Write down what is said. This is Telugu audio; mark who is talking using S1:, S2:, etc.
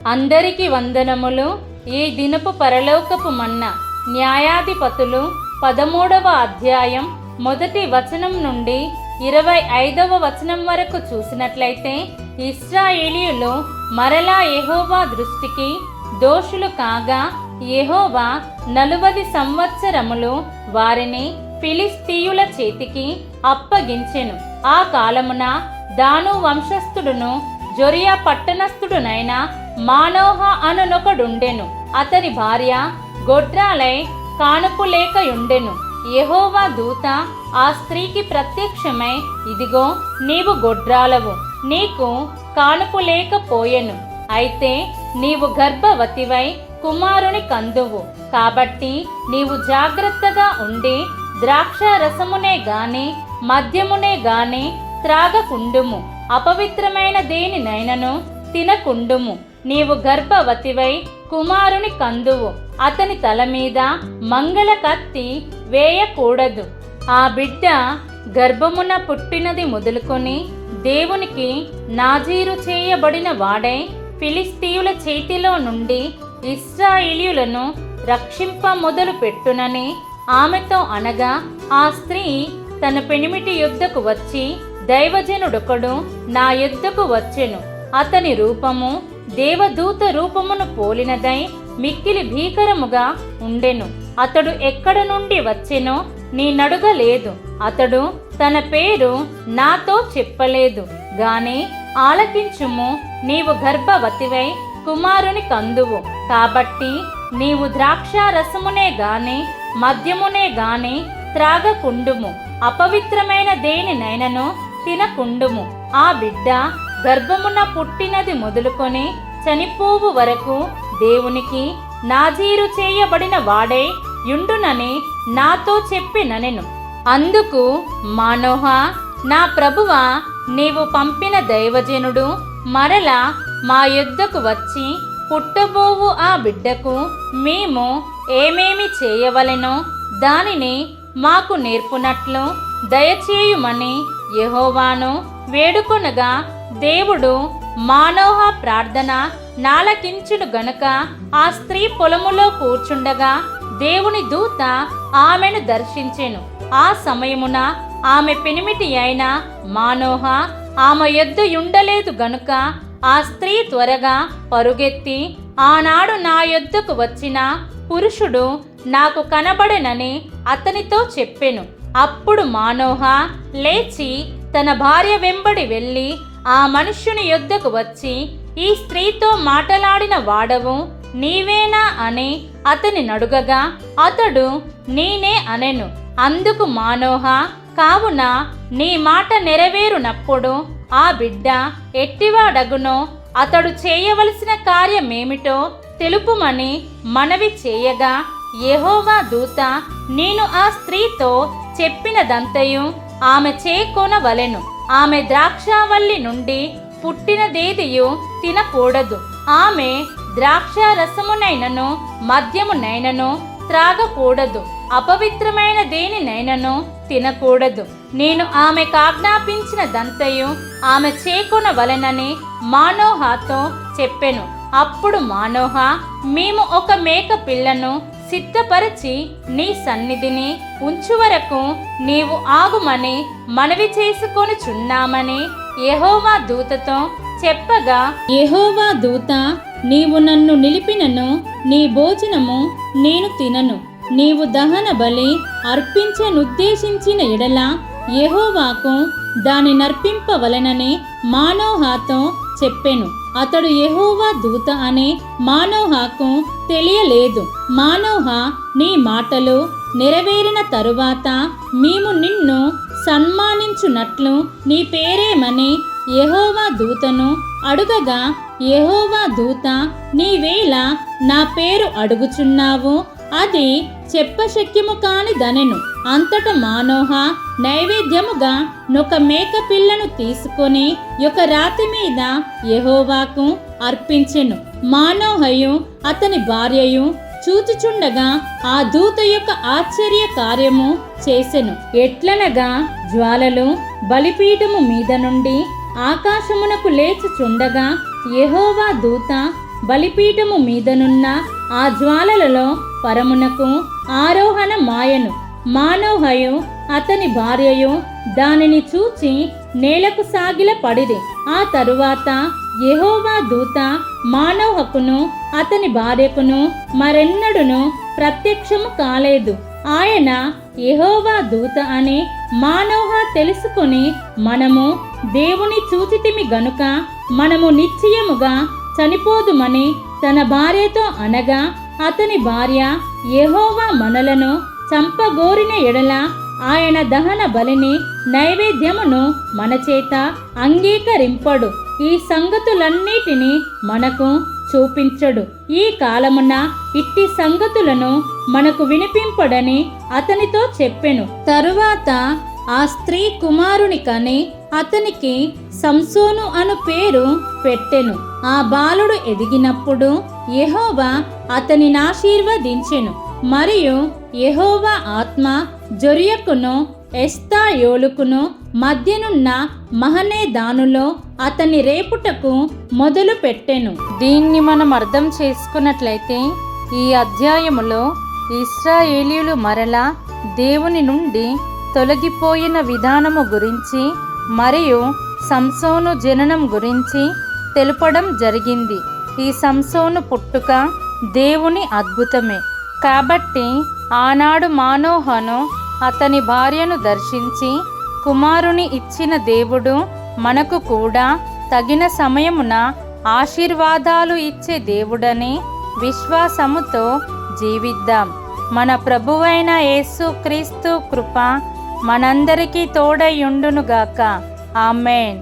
S1: అందరికి వందనములు. ఈ దినపు పరలోకపు మన్న న్యాయాధిపతులు పదమూడవ అధ్యాయం మొదటి వచనం నుండి ఇరవై ఐదవ వచనం వరకు చూసినట్లయితే ఇస్రాయేలీయులు మరలా యహోవా దృష్టికి దోషులు కాగా యహోవా నలువది సంవత్సరములు వారిని ఫిలిస్తీయుల చేతికి అప్పగించెను. ఆ కాలమున దాను వంశస్థుడును జొరియా పట్టణస్థుడునైన మానోహ అనునొకడుండెను. అతని భార్య గొడ్రాలై కానుపులేకయుండెను. యహోవా దూత ఆ స్త్రీకి ప్రత్యక్షమై ఇదిగో నీవు గొడ్రాలవు నీకు కానుపు లేకపోయెను అయితే నీవు గర్భవతివై కుమారుని కందువు. కాబట్టి నీవు జాగ్రత్తగా ఉండి ద్రాక్ష రసమునే గాని మద్యమునే గాని త్రాగకుండుము. అపవిత్రమైన దేనినైనను తినకుండుము. నీవు గర్భవతివై కుమారుని కందువు. అతని తల మీద మంగళ కత్తి వేయకూడదు. ఆ బిడ్డ గర్భమున పుట్టినది మొదలుకొని దేవునికి నాజీరు చేయబడిన వాడై ఫిలిస్తీయుల చేతిలో నుండి ఇస్రాయిలీయులను రక్షింప మొదలు పెట్టునని ఆమెతో అనగా ఆ స్త్రీ తన పెనిమిటి యుద్ధకు వచ్చి దైవజనుడొకడు నా యుద్ధకు వచ్చెను. అతని రూపము దేవదూత రూపమును పోలినదై మిక్కిలి భీకరముగా ఉండెను. అతడు ఎక్కడ నుండి వచ్చెనో నీనడుగలేదు అతడు తన పేరు నాతో చెప్పలేదు. గాని ఆలకించుము నీవు గర్భవతివై కుమారుని కందువు. కాబట్టి నీవు ద్రాక్ష రసమునే గాని మద్యమునే గాని త్రాగకుండుము. అపవిత్రమైన దేనినైనను తినకుండుము ఆ బిడ్డ గర్భమున పుట్టినది మొదలుకొని చనిపోవు వరకు దేవునికి నాజీరు చేయబడిన వాడే యుండునని నాతో చెప్పిననెను. అందుకు మానోహ నా ప్రభువ నీవు పంపిన దైవజనుడు మరల మా యుద్ధకు వచ్చి పుట్టబోవు ఆ బిడ్డకు మేము ఏమేమి చేయవలెనో దానిని మాకు నేర్పునట్లు దయచేయుమని యహోవాను వేడుకొనగా దేవుడు మానోహ ప్రార్థన నాలకించును గనుక ఆ స్త్రీ పొలములో కూర్చుండగా దేవుని దూత ఆమెను దర్శించెను. ఆ సమయమున ఆమె పెనిమిటి అయిన మానోహ ఆమె ఎద్దు ఉండలేదు గనుక ఆ స్త్రీ త్వరగా పరుగెత్తి ఆనాడు నా యొద్దకు వచ్చిన పురుషుడు నాకు కనబడనని అతనితో చెప్పెను. అప్పుడు మానోహ లేచి తన భార్య వెంబడి వెళ్ళి ఆ మనుష్యుని యొద్దకు వచ్చి ఈ స్త్రీతో మాటలాడిన వాడవు నీవేనా? అని అతని నడుగగా అతడు నేనే అనెను. అందుకు మానోహ కావున నీ మాట నెరవేరునప్పుడు ఆ బిడ్డ ఎట్టివాడగునో అతడు చేయవలసిన కార్యమేమిటో తెలుపుమని మనవి చేయగా యహోవా దూత నేను ఆ స్త్రీతో చెప్పినదంతయు ఆమె చేకొనవలెను. ఆమె ద్రాక్షావల్లి నుండి పుట్టినదేదియు తినకూడదు. ఆమె ద్రాక్ష రసమునైనను మద్యమునైనను త్రాగకూడదు. అపవిత్రమైన దేనినైనను తినకూడదు. నేను ఆమె కాజ్ఞాపించిన దంతయు ఆమె చేకొనవలెనని మానోహాతో చెప్పెను. అప్పుడు మానోహ మేము ఒక మేక పిల్లను సిద్ధపరచి నీ సన్నిధిని ఉంచువరకు నీవు ఆగుమని మనవి చేసుకొని చున్నామని దూతతో చెప్పగా యహోవా దూత నీవు నన్ను నిలిపినను నీ భోజనము నేను తినను. నీవు దహన బలి అర్పించనుద్దేశించిన ఎడల యహోవాకు దాని నర్పింపవలనని మానోహాతో చెప్పెను. అతడు యెహోవా దూత అని మానోహాకు తెలియలేదు. మానోహ నీ మాటలు నెరవేరిన తరువాత మేము నిన్ను సన్మానించునట్లు నీ పేరేమని యహోవా దూతను అడుగగా యహోవా దూత నీవేళ నా పేరు అడుగుచున్నావు. అది చెప్పశక్యము కాని దనెను అంతట మానోహ నైవేద్యముగా నొక మేక పిల్లను తీసుకొని ఒక రాతి మీద యహోవాకు అర్పించెను. మానోహయు అతని భార్యయు చూచుచుండగా ఆ దూత యొక్క ఆశ్చర్య కార్యము చేసెను. ఎట్లనగా జ్వాలలు బలిపీఠము మీద నుండి ఆకాశమునకు లేచుచుండగా యహోవా దూత బలిపీఠము మీదనున్న ఆ జ్వాలలలో పరమునకు ఆరోహణ మాయను మానోహయు అతని భార్యయు దానిని చూచి నేలకు సాగిల పడిరి. ఆ తరువాత యహోవా దూత మానవహకును అతని భార్యకును మరెన్నడును ప్రత్యక్షము కాలేదు. ఆయన యహోవా దూత అని మానవహ తెలుసుకొని మనము దేవుని చూచితిమి గనుక మనము నిశ్చయముగా చనిపోదుమని తన భార్యతో అనగా అతని భార్య యహోవా మనలను చంపగోరిన ఎడల ఆయన దహన బలిని నైవేద్యమును మన చేత అంగీకరింపడు. ఈ సంగతులన్నిటినీ మనకు చూపించడు. ఈ కాలమున ఇట్టి సంగతులను మనకు వినిపింపడని అతనితో చెప్పెను. తరువాత ఆ స్త్రీ కుమారుని కని అతనికి సంసోను అను పేరు పెట్టెను. ఆ బాలుడు ఎదిగినప్పుడు యహోవా అతనిని ఆశీర్వదించెను. మరియు యహోవా ఆత్మ జొరియకును ఎస్తాయోలుకును మధ్యనున్న మహనే దానులో అతని రేపుటకు మొదలు పెట్టెను. దీన్ని మనం అర్థం చేసుకున్నట్లయితే ఈ అధ్యాయములో ఇస్రాయేలీలు మరలా దేవుని నుండి తొలగిపోయిన విధానము గురించి మరియు సంసోను జననం గురించి తెలుపడం జరిగింది. ఈ సంసోను పుట్టుక దేవుని అద్భుతమే. కాబట్టి ఆనాడు మానోహను అతని భార్యను దర్శించి కుమారుని ఇచ్చిన దేవుడు మనకు కూడా తగిన సమయమున ఆశీర్వాదాలు ఇచ్చే దేవుడని విశ్వాసముతో జీవిద్దాం. మన ప్రభువైన యేసు క్రీస్తు కృప మనందరికీ తోడయుండునుగాక ఆమెన్.